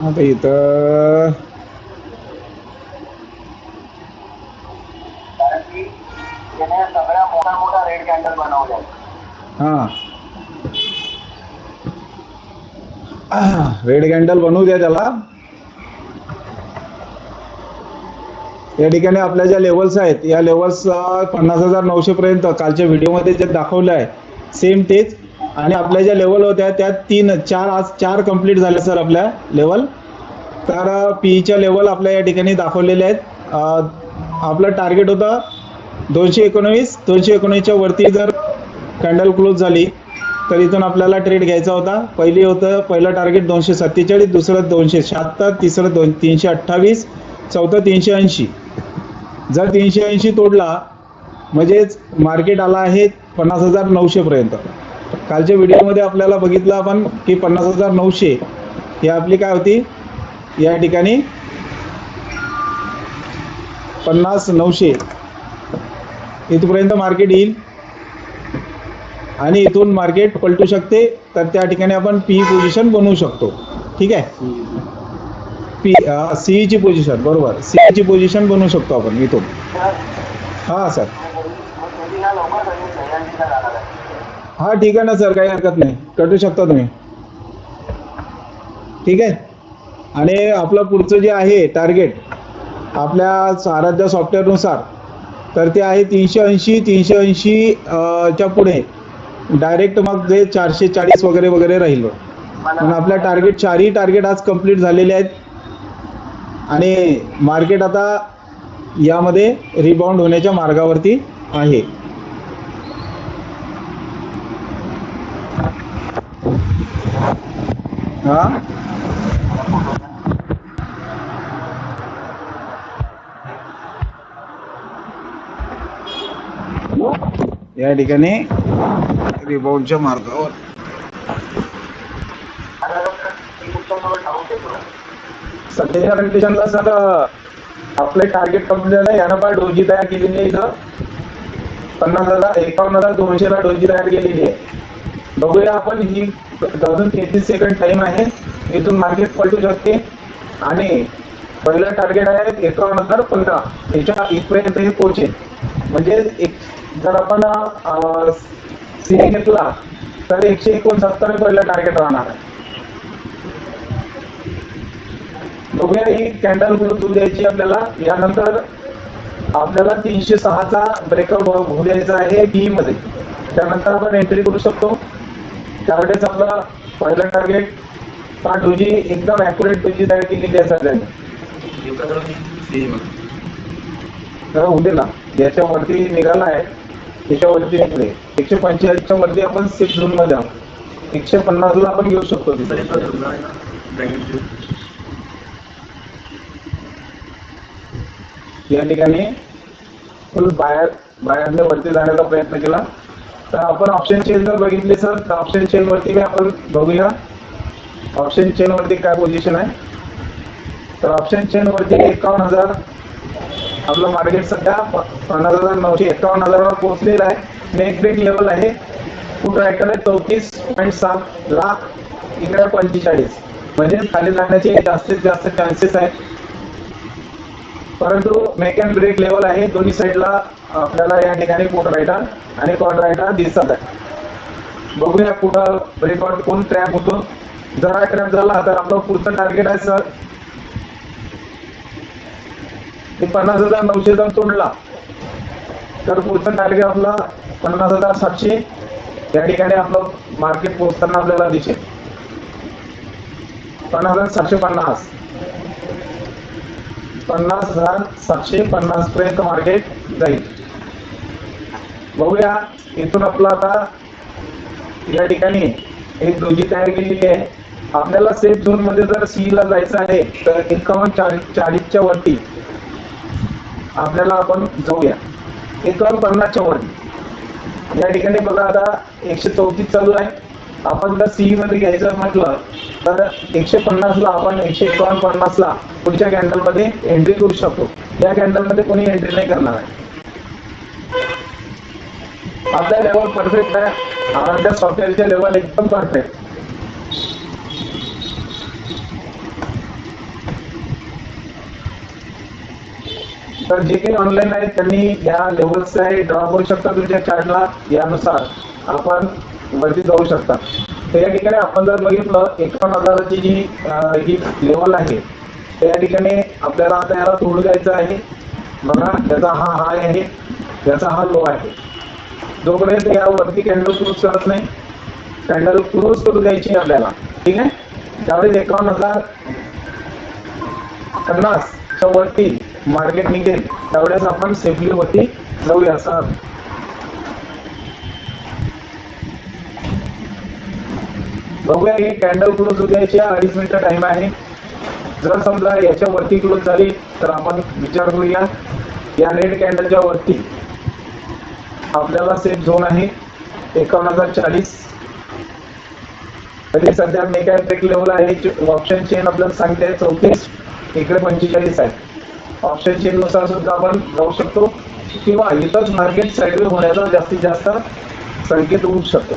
आता इथं कारण की त्याने सगळ्या मोठा मोठा रेड कॅन्डल बनवल्या हा. रेड कॅन्डल बनवू द्या त्याला. या ठिकाणी आपल्या ज्या लेवल्स आहेत या लेवल्स पन्नास हजार नऊशे पर्यंत कालच्या व्हिडिओमध्ये जे दाखवलं आहे सेम तेच. आणि आपल्या ज्या लेवल होत्या त्या तीन चार आज चार कंप्लीट झाल्या सर आपल्या लेवल तर पीईच्या लेवल आपल्या या ठिकाणी दाखवलेल्या आहेत. आपलं टार्गेट होतं दोनशे एकोणवीस. दोनशे एकोणवीसच्या वरती जर कॅन्डल क्लोज झाली तर इथून आपल्याला ट्रेड घ्यायचा होता. पहिली होतं पहिलं टार्गेट दोनशे सत्तेचाळीस दुसरं दोनशे शहात्तर तिसरं दोन तीनशे अठ्ठावीस चौथं तीनशे ऐंशी. जर तीनशे ऐंशी तोडला म्हणजेच मार्केट आला आहे पन्नास हजार नऊशेपर्यंत कालच्या व्हिडिओमध्ये आपल्याला बघितलं आपण की पन्नास हजार नऊशे ही आपली काय होती? या ठिकाणी पन्नास नऊशे. इथपर्यंत मार्केट येईल. आणि इथून मार्केट पलटू शकते. तर त्या ठिकाणी आपण पी पोझिशन बनवू शकतो. ठीक आहे? पी सीईची पोझिशन बरोबर. सीईची पोझिशन बनवू शकतो आपण इथून. हां सर. हा ठीक आहे ना सर. काही हरकत नाही. कटू शकता तुम्ही? ठीक आहे? आणि आपलं पुढचं जे आहे टार्गेट आपल्या आराध्या सॉफ्टवेअरनुसार तर ते आहे तीनशे ऐंशी तीनशे ऐंशी च्या पुढे. डायरेक्ट मग जे चारशे चाळीस वगैरे वगैरे राहिलो. पण आपल्या टार्गेट चारही टार्गेट आज कंप्लीट झालेले आहेत. आणि मार्केट आता यामध्ये रिबाउंड होण्याच्या मार्गावरती आहे. हा? या ठिकाणी रिबाऊंडच्या मार्गावर. सध्याच्या कंडिशनला सर आपले टार्गेट कंप्लीट झालं यानं पण डोजी तयार केलेली आहे इथं. पन्नास हजार एकावन्न हजार दोनशेला डोजी तयार केलेली आहे. बघूया आपण ही अजून तेहतीस सेकंड टाइम आहे. इथून मार्केट पलटू शकते. आणि पहिलं टार्गेट आहे एकावन्न हजार पंधरा. याच्या इथपर्यंत हे पोहोचेल. म्हणजे एक जर आपण सी घेतला तर एकशे एकोणसत्तर पहिलं टार्गेट राहणार आहे. बघूया ही कॅन्डल होऊ द्यायची आपल्याला. यानंतर आपल्याला तीनशे सहाचा ब्रेकअप होऊ द्यायचा आहे बी मध्ये. त्यानंतर आपण एंट्री करू शकतो. त्यावेळेस आपला पहिला टार्गेट हा डोजी एकदम ॲक्युरेट डोजी तयार केलेली आहे सगळ्यांनी. तर उद्या ना याच्यावरती निघाला आहे त्याच्यावरती निघले एकशे पंचेचाळीसच्या वरती आपण सिक्स झोनमध्ये आहोत. एकशे पन्नासला आपण घेऊ शकतो या ठिकाणी फुल बाहेर बाहेरने वरती जाण्याचा प्रयत्न केला. तर आपण ऑप्शन चेन जर बघितले सर तर ऑप्शन चेन वरती आपण बघूया. ऑप्शन चेन वरती काय पोझिशन आहे? तर ऑप्शन चेन वरती एकावन्न हजार आपलं मार्केट सध्या पन्नास हजार नऊशे एकावन्न हजारावर पोहोचलेलं आहे. नेक्स्ट ब्रेक लेवल आहे. फुट आहे? चौतीस पॉईंट सात लाख इकडे पंचेचाळीस. म्हणजे खाली जाण्याचे जास्तीत जास्त चान्सेस आहेत. परंतु मेक अँड ब्रेक लेवल आहे. दोन्ही साईडला आपल्याला या ठिकाणी पोट रायटा आणि कॉट रायटा दिसत आहे. बघूया कुठं रेकॉर्ड कोण ट्रॅप होतो. जरा ट्रॅप झाला तर आपलं पुढचं टार्गेट आहे सर ते पन्नास हजार नऊशे जर तोडला. तर पुढचं टार्गेट आपला पन्नास हजार सातशे. या ठिकाणी आपलं मार्केट पोहोचताना आपल्याला दिसेल. पन्नास हजार सातशे पन्नास. पन्नास हजार सातशे पन्नास पर्यंत मार्केट जाईल. बघूया. इथून आपलं आता या ठिकाणी एक दोजी तयार केलेली आहे. आपल्याला सेफ झोनमध्ये जर सी ला जायचं आहे तर एकावन्न चाळीस चाळीसच्या वरती आपल्याला आपण जाऊया. एकावन्न पन्नासच्या वरती. या ठिकाणी बघा आता एकशे चौतीस चालू आहे. आपण जर सी मध्ये घ्यायचं म्हटलं तर एकशे पन्नास ला आपण एकशे एकावन्न पन्नास ला पुढच्या कॅन्डलमध्ये एंट्री करू शकतो. या कॅन्डलमध्ये कोणी एंट्री नाही करणार आहे. आपल्या लेवल परफेक्ट आहे. आपल्या सॉफ्टवेअरचे लेवल एकदम परफेक्ट तर जे काही ऑनलाईन आहेत त्यांनी या लेवलचा ड्रॉ करू शकता तुमच्या चार्टला यानुसार आपण वरती जाऊ शकता. तर या ठिकाणी आपण जर बघितलं एकावन्न हजाराची जी ही लेवल आहे तर या ठिकाणी आपल्याला आता याला तोड द्यायचं आहे. बघा त्याचा हा हाय आहे त्याचा हा लो आहे. जोपर्यंत यावरती कॅन्डल क्रूज करत नाही कॅन्डल क्रूज करू द्यायची आपल्याला. ठीक आहे? त्यावेळेस एकावन्न हजार पन्नासच्या वरती मार्केट निघेल. त्यावेळेस आपण सेफली वरती जाऊया सर बघूया हे कॅन्डल क्लोज उद्याच्या अडीच मिनिटं टाइम आहे. जर समजा याच्या वरती क्लोज झाली तर आपण विचार करूया या रेड कॅन्डलच्या वरती आपल्याला सेफ झोन आहे. एकावन्न हजार चाळीस. तरी सध्या मेगा ब्रेक लेवल आहे ऑप्शन चेन आपल्याला सांगते चौतीस. इकडे पंचेचाळीस आहे. ऑप्शन चेन नुसार सुद्धा आपण जाऊ शकतो. किंवा इथंच मार्केट साईडवे होण्याचा जास्तीत जास्त संकेत होऊ शकतो.